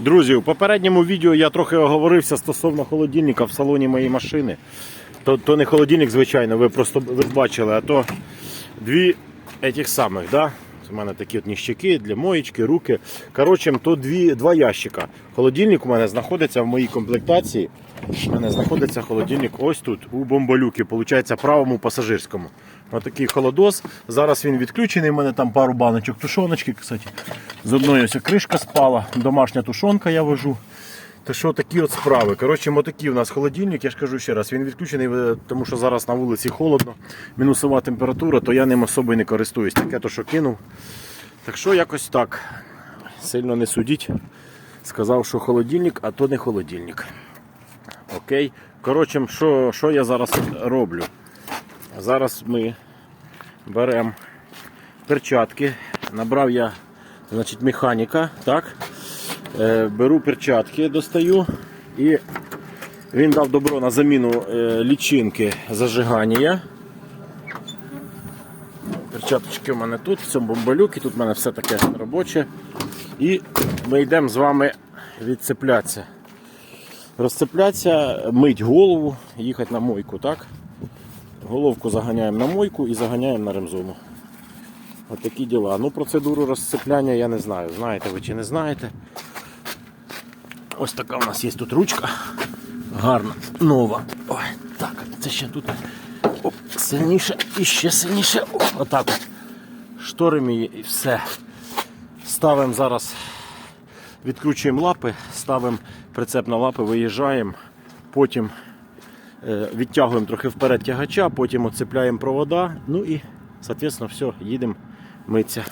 Друзі, у попередньому відео я трохи оговорився стосовно холодильника в салоні моєї машини. То, то не холодильник, звичайно, ви просто ви бачили, а то дві этих самих, да? У мене такі от ніщаки для моєчки, руки. Коротше, то дві, два ящика. Холодильник у мене знаходиться в моїй комплектації. У мене знаходиться холодильник ось тут, у бомболюки, виходить, правому пасажирському. Отакий холодос. Зараз він відключений. У мене там пару баночок тушоночки. Кстати. З одної ось кришка спала. Домашня тушонка я вожу. То що такі от справи. Коротше, отакий у нас холодильник, я ж кажу ще раз, він відключений, е, тому що зараз на вулиці холодно, мінусова температура, то я ним особо не користуюсь. Таке то, що кинув. Так що якось так. Сильно не судіть. Сказав, що холодильник, а то не холодильник. Окей. Коротше, що, що я зараз роблю? Зараз ми беремо перчатки. Набрав я значить, механіка. так? Е, беру перчатки, достаю і він дав добро на заміну е, лічинки зажигання. Перчаточки в мене тут, в цьому бомбалюкі, тут в мене все таке робоче. І ми йдемо з вами відцеплятися. Розцеплятися, мить голову, їхати на мойку, так? Головку заганяємо на мойку і заганяємо на ремзону. От діла. Ну, процедуру розцепляння я не знаю. Знаєте ви чи не знаєте. Ось така у нас є тут ручка. Гарна, нова. Ой, так, це ще тут Оп, сильніше і ще сильніше. Отак от. Шторимо її і все. Ставимо зараз, відкручуємо лапи, ставимо прицеп на лапи, виїжджаємо, потім е, відтягуємо трохи вперед тягача, потім оцепляємо провода, ну і, соответственно, все, їдемо митися.